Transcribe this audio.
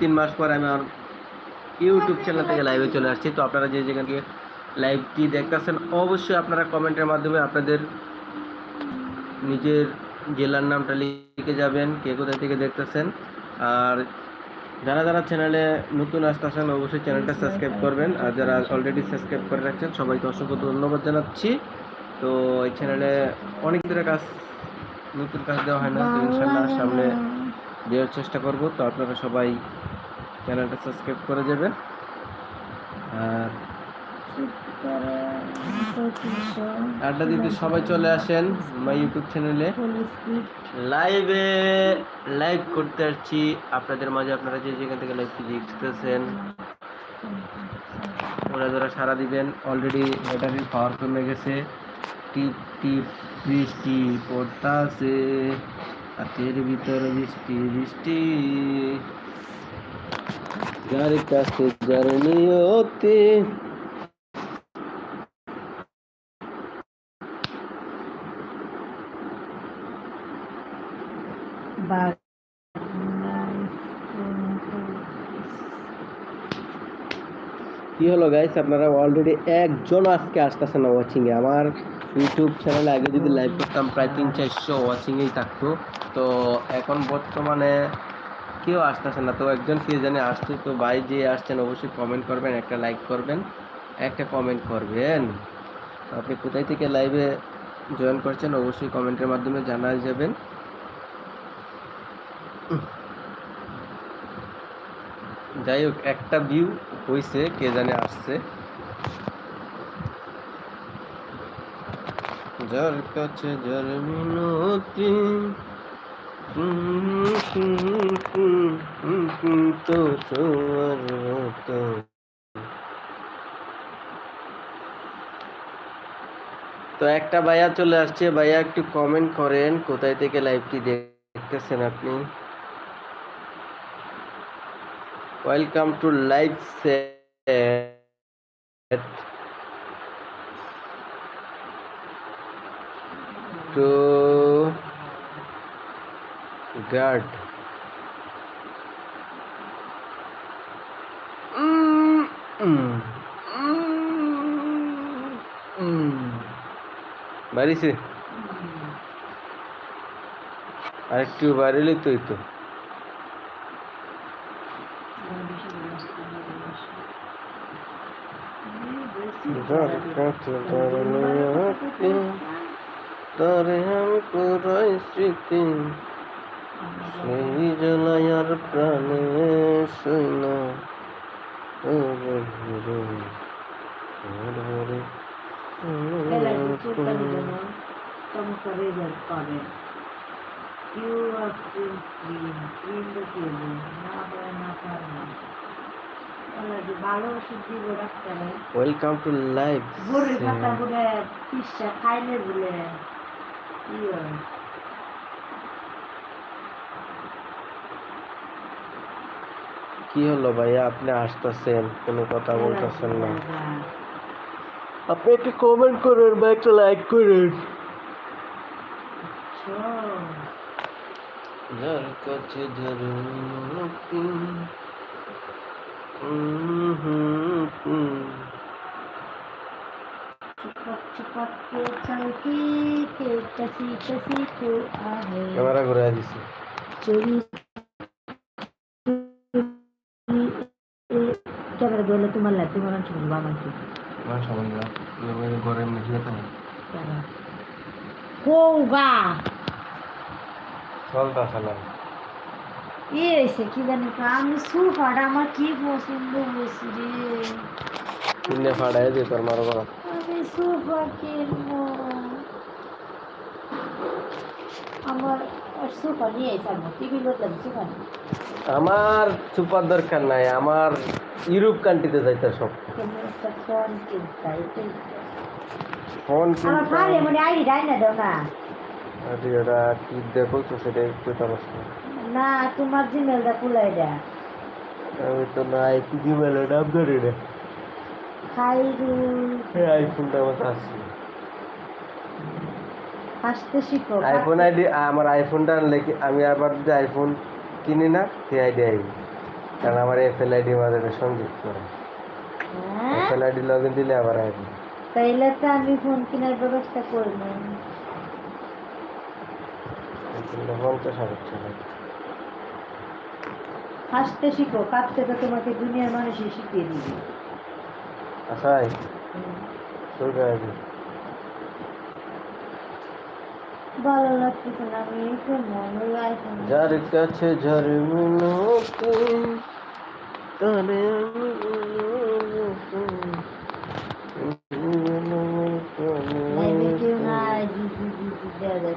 তিন মাস পর আমি আমার ইউটিউব চ্যানেল থেকে লাইভে চলে আসছি। তো আপনারা যে যেখান থেকে লাইভটি দেখতেছেন, অবশ্যই আপনারা কমেন্টের মাধ্যমে আপনাদের নিজের জেলার নামটা লিখে যাবেন, কে কোথায় থেকে দেখতেছেন। আর যারা যারা চ্যানেলে নতুন আসতেছেন, অবশ্যই চ্যানেলটা সাবস্ক্রাইব করবেন। আর যারা অলরেডি সাবস্ক্রাইব করে রাখছেন, সবাইকে অসংখ্য ধন্যবাদ জানাচ্ছি। তো এই চ্যানেলে অনেক ধরে কাজ, নতুন কাজ দেওয়া হয় না। সামনে দেওয়ার চেষ্টা করব। তো আপনারা সবাই চ্যানেলটা সাবস্ক্রাইব করে যাবেন আর আড্ডা দিতে সবাই চলে আসেন মাই ইউটিউব চ্যানেলে। লাইভে লাইভ করতে আসছি। আপনাদের মাঝে আপনারা যে যেখান থেকে লাইভটি দেখতেছেন, ওরা যারা সারা দিবেন অলরেডি ব্যাটারির পাওয়ার কমে গেছে। টিপ টিপ বৃষ্টি পড়তাছে হাতের ভিতর বৃষ্টি বৃষ্টি। যার কাছে যার নিয়তে কি হলো গাইস আপনারা অলরেডি একজন আজকে আসতেছে না ওয়াচিংয়ে আমার ইউটিউব চ্যানেলে আগে যদি লাইভ করতাম, প্রায় তিন চারশো ওয়াচিং ওয়াচিংয়েই থাকতো। তো এখন বর্তমানে কেউ আসতেছে না, তো একজন কে জানে আসছে, তো ভাই যে আসছেন অবশ্যই কমেন্ট করবেন, একটা লাইক করবেন, একটা কমেন্ট করবেন। আপনি কোথায় থেকে লাইভে জয়েন করছেন অবশ্যই কমেন্টের মাধ্যমে জানা যাবেন। যাই হোক, একটা ভিউ হয়েছে কে জানে আসছে। যার কাছে যার মিনতি তো মতো তো একটা ভাইয়া চলে আসছে ভাইয়া একটু কমেন্ট করেন কোথায় থেকে লাইভটি দেখতেছেন আপনি welcome to live to guard বাড়িছে? আরেকটু বাড়িলে তুই তো নিয়তি তারে আমি পুরাই স্মৃতি। সেই জ্বালায়ার প্রাণে সৈন্য Clean, clean, clean the table, না হয় না দিব ডাক্তারে ওয়েলকাম টু লাইভ গরুর পাতা বলে পিসা খাইলে বলে ইয়ে কি হলো ভাইয়া? আপনি আসতেছেন কোনো কথা বলতেছেন না। আপনি একটু কমেন্ট করেন বা একটা লাইক করেন। কাছে মিনতি হুম ধরলে তোমার লাগে তোমার অঞ্চল বাবা কি আমার সামান্য ঘরে এমনি শুয়ে থাকে কোগা? চলতা চালাই কি হয়েছে কি জানি আমি সুপাটা আমার কি পছন্দ হয়েছে রে। কিনে ফাড়াই দিয়ে তোর মারো করা আমি সোফা কিনবো আমার সোফা নিয়ে এসে টিভি বদলাম সোফা আমার সুপার দরকার নাই আমার ইউরোপ কান্ট্রিতে যাইতে সব। ফোন আরে ওরা কি দেখো তো সেটা একটু না। তোমার জিমেলটা খুলাই আমি তো কি জিমেল নাম ধরি না খাইরুল আইফোনটা আমার কাছে। হাসতে শিখো আইফোন আইডি আমার আইফোনটা কি আমি আবার যদি আইফোন কিনি না সেই আইডি আইবি কারণ আমার এফএল আইডি মাঝে সংযুক্ত করে। এফএল আইডি লগ ইন দিলে আবার আসবে। তাইলে তো আমি ফোন কেনার ব্যবস্থা করব। পঞ্চাশ হাজার টাকা। হাসতে শিখো কাঁদতে তো তোমাকে দুনিয়ার মানুষই শিখিয়ে দিবে। আসাই শুরু করে ভালো লাগতেছে না আমি একটু মনে যার কাছে ঝড় মিনতি তারে লাইভে কেউ না জি জি জি জি দেওয়া যায়